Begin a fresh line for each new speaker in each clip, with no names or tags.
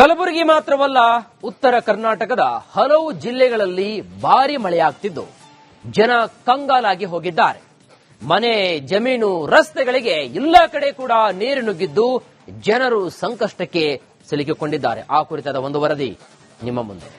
ಕಲಬುರಗಿ ಮಾತ್ರವಲ್ಲ, ಉತ್ತರ ಕರ್ನಾಟಕದ ಹಲವು ಜಿಲ್ಲೆಗಳಲ್ಲಿ ಭಾರಿ ಮಳೆಯಾಗ್ತಿದ್ದು. ಜನ ಕಂಗಾಲಾಗಿ ಹೋಗಿದ್ದಾರೆ. ಮನೆ, ಜಮೀನು, ರಸ್ತೆಗಳಿಗೆ ಎಲ್ಲ ಕಡೆ ಕೂಡ ನೀರು ನುಗ್ಗಿದ್ದು ಜನರು ಸಂಕಷ್ಟಕ್ಕೆ ಸಿಲುಕಿಕೊಂಡಿದ್ದಾರೆ. ಆ ಕುರಿತಾದ ಒಂದು ವರದಿ ನಿಮ್ಮ ಮುಂದೆ.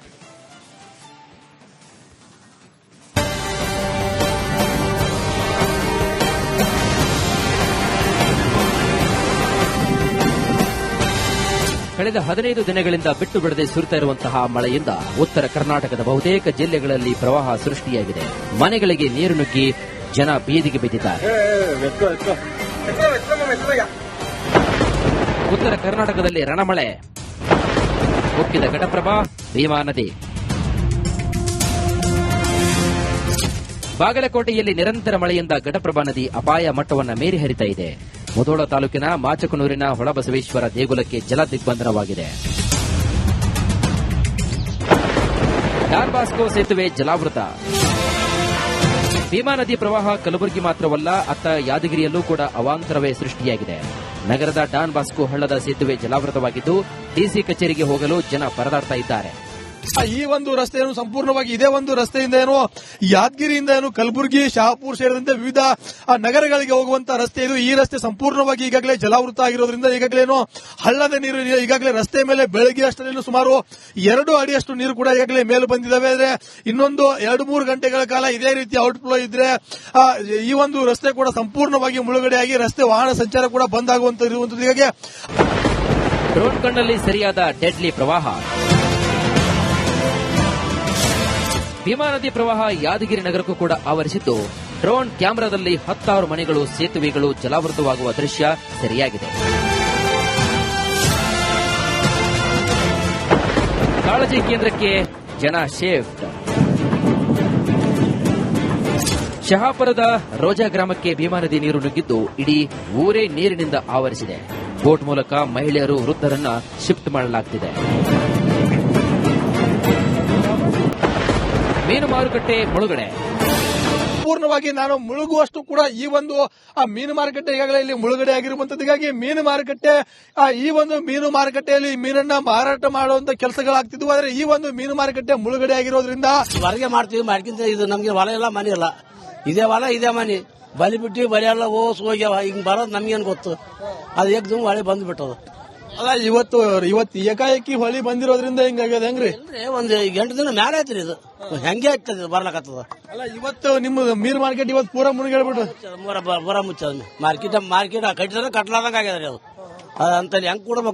ಕಳೆದ ಹದಿನೈದು ದಿನಗಳಿಂದ ಬಿಟ್ಟು ಬಿಡದೆ ಸುರಿತಾ ಇರುವಂತಹ ಮಳೆಯಿಂದ ಉತ್ತರ ಕರ್ನಾಟಕದ ಬಹುತೇಕ ಜಿಲ್ಲೆಗಳಲ್ಲಿ ಪ್ರವಾಹ ಸೃಷ್ಟಿಯಾಗಿದೆ. ಮನೆಗಳಿಗೆ ನೀರು ನುಗ್ಗಿ ಜನ ಬೀದಿಗೆ ಬಿದ್ದಿದ್ದಾರೆ. ಉತ್ತರ ಕರ್ನಾಟಕದಲ್ಲಿ ರಣಮಳೆ. ಉಕ್ಕಿದ ಘಟಪ್ರಭಾ, ಭೀಮಾ ನದಿ. ಬಾಗಲಕೋಟೆಯಲ್ಲಿ ನಿರಂತರ ಮಳೆಯಿಂದ ಘಟಪ್ರಭಾ ನದಿ ಅಪಾಯ ಮಟ್ಟವನ್ನು ಮೇರಿ ಹರಿತಾ ಇದೆ. ಮುಧೋಳ ತಾಲೂಕಿನ ಮಾಚಕನೂರಿನ ಹೊಳಬಸವೇಶ್ವರ ದೇಗುಲಕ್ಕೆ ಜಲ ದಿಗ್ಬಂಧನವಾಗಿದೆ. ಡಾನ್ ಬಾಸ್ಕೋ ಸೇತುವೆ ಜಲಾವೃತ. ಭೀಮಾ ನದಿ ಪ್ರವಾಹ ಕಲಬುರಗಿ ಮಾತ್ರವಲ್ಲ, ಅತ್ತ ಯಾದಗಿರಿಯಲ್ಲೂ ಕೂಡ ಅವಾಂತರವೇ ಸೃಷ್ಟಿಯಾಗಿದೆ. ನಗರದ ಡಾನ್ ಬಾಸ್ಕೋ ಹಳ್ಳದ ಸೇತುವೆ ಜಲಾವೃತವಾಗಿದ್ದು ಡಿಸಿ ಕಚೇರಿಗೆ ಹೋಗಲು ಜನ ಪರದಾಡ್ತಾ ಇದ್ದಾರೆ.
ಈ ಒಂದು ರಸ್ತೆ ಸಂಪೂರ್ಣವಾಗಿ ಇದೇ ಒಂದು ರಸ್ತೆಯಿಂದ ಏನು ಯಾದಗಿರಿಯಿಂದ ಏನು ಕಲಬುರಗಿ, ಶಹಾಪುರ್ ಸೇರಿದಂತೆ ವಿವಿಧ ನಗರಗಳಿಗೆ ಹೋಗುವಂತ ರಸ್ತೆ ಇದು. ಈ ರಸ್ತೆ ಸಂಪೂರ್ಣವಾಗಿ ಈಗಾಗಲೇ ಜಲಾವೃತ ಆಗಿರೋದ್ರಿಂದ ಈಗಾಗಲೇ ಹಳ್ಳದ ನೀರು. ಈಗಾಗಲೇ ರಸ್ತೆ ಮೇಲೆ ಬೆಳಗ್ಗೆ ಅಷ್ಟರಲ್ಲಿ ಸುಮಾರು ಎರಡು ಅಡಿಯಷ್ಟು ನೀರು ಕೂಡ ಈಗಾಗಲೇ ಮೇಲೆ ಬಂದಿದ್ದಾವೆ. ಆದ್ರೆ ಇನ್ನೊಂದು ಎರಡು ಮೂರು ಗಂಟೆಗಳ ಕಾಲ ಇದೇ ರೀತಿ ಔಟ್ಫ್ಲೋ ಇದ್ರೆ ಈ ಒಂದು ರಸ್ತೆ ಕೂಡ ಸಂಪೂರ್ಣವಾಗಿ ಮುಳುಗಡೆಯಾಗಿ ರಸ್ತೆ ವಾಹನ ಸಂಚಾರ ಕೂಡ ಬಂದ್ ಆಗುವಂತ ಇರುವಂತದ್ದು ಹೀಗಾಗಿ
ಡ್ರೋನ್ ಕಣ್ಣಲ್ಲಿ ಸರಿಯಾದ ಡೆಡ್ಲಿ ಪ್ರವಾಹ. ಭೀಮಾ ನದಿ ಪ್ರವಾಹ ಯಾದಗಿರಿ ನಗರಕ್ಕೂ ಕೂಡ ಆವರಿಸಿದ್ದು. ಡ್ರೋನ್ ಕ್ಯಾಮೆರಾದಲ್ಲಿ ಹತ್ತಾರು ಮನೆಗಳು, ಸೇತುವೆಗಳು ಜಲಾವೃತವಾಗುವ ದೃಶ್ಯ ಸರಿಯಾಗಿದೆ. ಕಾಳಜಿ ಕೇಂದ್ರಕ್ಕೆ ಜನ ಶೇಫ್ಟ್. ಶಹಾಪುರದ ರೋಜಾ ಗ್ರಾಮಕ್ಕೆ ಭೀಮಾ ನದಿ ನೀರು ನುಗ್ಗಿದ್ದು ಇಡೀ ಊರೇ ನೀರಿನಿಂದ ಆವರಿಸಿದೆ. ಬೋಟ್ ಮೂಲಕ ಮಹಿಳೆಯರು ವೃದ್ಧರನ್ನ ಶಿಫ್ಟ್ ಮಾಡಲಾಗ್ತಿದೆ. ಮೀನು ಮಾರುಕಟ್ಟೆ ಮುಳುಗಡೆ.
ಪೂರ್ಣವಾಗಿ ನಾನು ಮುಳುಗುವಷ್ಟು ಕೂಡ ಈ ಒಂದು ಆ ಮೀನು ಮಾರುಕಟ್ಟೆ ಈಗಾಗಲೇ ಇಲ್ಲಿ ಮುಳುಗಡೆ ಆಗಿರುವಂತದ್ದು. ಹೀಗಾಗಿ ಮೀನು ಮಾರುಕಟ್ಟೆ ಆ, ಈ ಒಂದು ಮೀನು ಮಾರುಕಟ್ಟೆಯಲ್ಲಿ ಮೀನನ್ನ ಮಾರಾಟ ಮಾಡುವಂತ ಕೆಲಸಗಳಾಗ್ತಿದ್ವು. ಆದ್ರೆ ಈ ಒಂದು ಮೀನು ಮಾರುಕಟ್ಟೆ ಮುಳುಗಡೆ ಆಗಿರೋದ್ರಿಂದ
ಹೊರಗೆ ಮಾಡ್ತೀವಿ ಮಾಡ್ಕಿಂತ ಇದು ನಮ್ಗೆ ಹೊಲ ಇಲ್ಲ ಮನೆ ಇಲ್ಲ ಇದೇ ಹೊಲ ಇದೇ ಮನೆ. ಬಲಿ ಬಿಟ್ಟು ಬಲಿ ಎಲ್ಲ ಓಸ್ ಹೋಗ್ಯಾವ. ಹಿಂಗ್ ಬರೋದು ನಮ್ಗೇನು ಗೊತ್ತು? ಅದು ಏಕ್ದಮ್ ಹೊಳೆ ಬಂದ್ಬಿಟ್ಟದ.
ಅಲ್ಲ ಇವತ್ತು ಇವತ್ತು ಏಕಾಏಕಿ ಹೊಳಿ ಬಂದಿರೋದ್ರಿಂದ ಹಿಂಗಾಗ್ಯದ ಹೆಂಗ್ರಿ?
ಇಲ್ರಿ ಒಂದ್ ಎಂಟು ದಿನ ಮ್ಯಾಲೆ ಐತ್ರಿ ಇದು. ಹೆಂಗೆ ಆಗ್ತದೆ ಇದು ಬರ್ಲಕತ್ತದ?
ಅಲ್ಲ ಇವತ್ತು ನಿಮ್ಮ ಮೀರ್ ಮಾರ್ಕೆಟ್ ಇವತ್ತು ಪೂರ ಮುಳುಗೇಳ್ಬಿಟ್ಟು
ಬರ ಬರ ಮುಚ್ಚದ. ಮಾರ್ಕೆಟ್ ಮಾರ್ಕೆಟ್ ಕಟ್ಟಿದ್ರೆ ಕಟ್ಲಾದಂಗ ಆಗ್ಯದ್ರಿ ಅದು. ಅದಂತಲ್ಲಿ ಹೆಂಗ್ ಕೊಡ್ಬೇಕು?